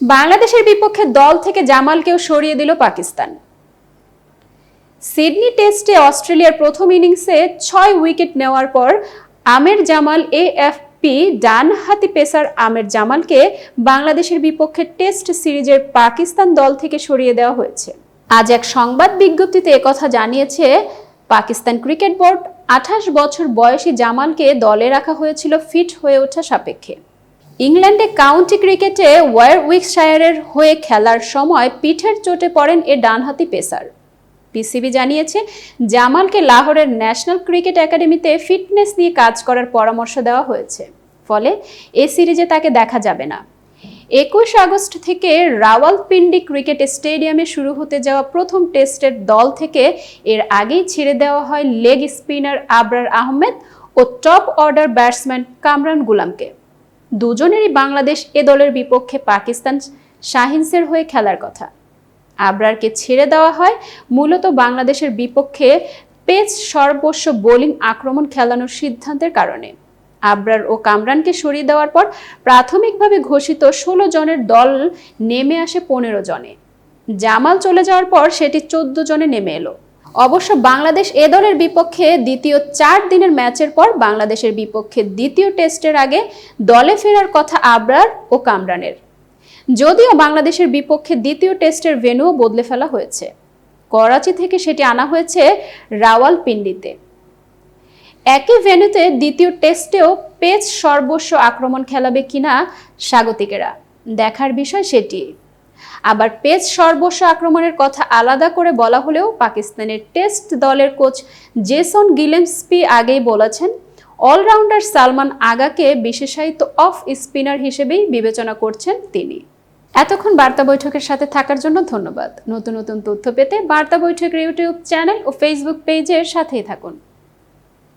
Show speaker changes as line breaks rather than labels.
বাংলাদেশের বিপক্ষে দল থেকে জামালকেও সরিয়ে দিল পাকিস্তান। সিডনি টেস্টে অস্ট্রেলিয়ার প্রথম ইনিংসে ছয় উইকেট নেওয়ার পর আমের জামাল এএফপি ডানহাতি পেসার আমের জামালকে বাংলাদেশের বিপক্ষে টেস্ট সিরিজের পাকিস্তান দল থেকে সরিয়ে দেওয়া হয়েছে। আজ এক সংবাদ বিজ্ঞপ্তিতে একথা জানিয়েছে, পাকিস্তান ক্রিকেট বোর্ড আঠাশ বছর বয়সী জামালকে দলে রাখা হয়েছিল ফিট হয়ে ওঠা সাপেক্ষে। ইংল্যান্ডে কাউন্টি ক্রিকেটে ওয়ারউইকশায়ারের হয়ে খেলার সময় পিঠের চোটে পড়েন এ ডানহাতি পেসার। পিসিবি জানিয়েছে, জামালকে লাহোরের ন্যাশনাল ক্রিকেট একাডেমিতে ফিটনেস নিয়ে কাজ করার পরামর্শ দেওয়া হয়েছে। ফলে এ সিরিজে তাকে দেখা যাবে না। একুশ আগস্ট থেকে রাওয়ালপিন্ডি ক্রিকেট স্টেডিয়ামে শুরু হতে যাওয়া প্রথম টেস্টের দল থেকে এর আগেই ছেড়ে দেওয়া হয় লেগ স্পিনার আবরার আহমেদ ও টপ অর্ডার ব্যাটসম্যান কামরান গুলামকে। দুজনেরই বাংলাদেশ এ দলের বিপক্ষে পাকিস্তান শাহিনসের হয়ে খেলার কথা। আবরারকে ছেড়ে দেওয়া হয়, মূলত বাংলাদেশের বিপক্ষে পেস সর্বস্ব বোলিং আক্রমণ খেলানোর সিদ্ধান্তের কারণে। আবরার ও কামরানকে সরিয়ে দেওয়ার পর প্রাথমিকভাবে ঘোষিত ষোলো জনের দল নেমে আসে পনেরো জনে। জামাল চলে যাওয়ার পর সেটি চোদ্দ জনে নেমে এলো। অবশ্য বাংলাদেশ এ দলের বিপক্ষে দ্বিতীয় চার দিনের ম্যাচের পর বাংলাদেশের বিপক্ষে দ্বিতীয় টেস্টের আগে দলে ফেরার কথা আবরার ও কামরানের। যদিও বাংলাদেশের বিপক্ষে দ্বিতীয় টেস্টের ভেন্যুও বদলে ফেলা হয়েছে। করাচি থেকে সেটি আনা হয়েছে রাওয়ালপিন্ডিতে। একই ভেন্যুতে দ্বিতীয় টেস্টেও পেস সর্বস্ব আক্রমণ খেলাবে কিনা স্বাগতিকেরা। দেখার বিষয় সেটি। আবার পেস সর্বস্ব আক্রমণের কথা আলাদা করে বলা হলেও পাকিস্তানের টেস্ট দলের কোচ জেসন গিলেমসপি আগেই বলেছেন, অলরাউন্ডার সালমান আগাকে বিশেষায়িত অফ স্পিনার হিসেবেই বিবেচনা করছেন তিনি। এতক্ষণ বার্তা বৈঠকের সাথে থাকার জন্য ধন্যবাদ। নতুন নতুন তথ্য পেতে বার্তা বৈঠকের ইউটিউব চ্যানেল ও ফেসবুক পেজের সাথেই থাকুন।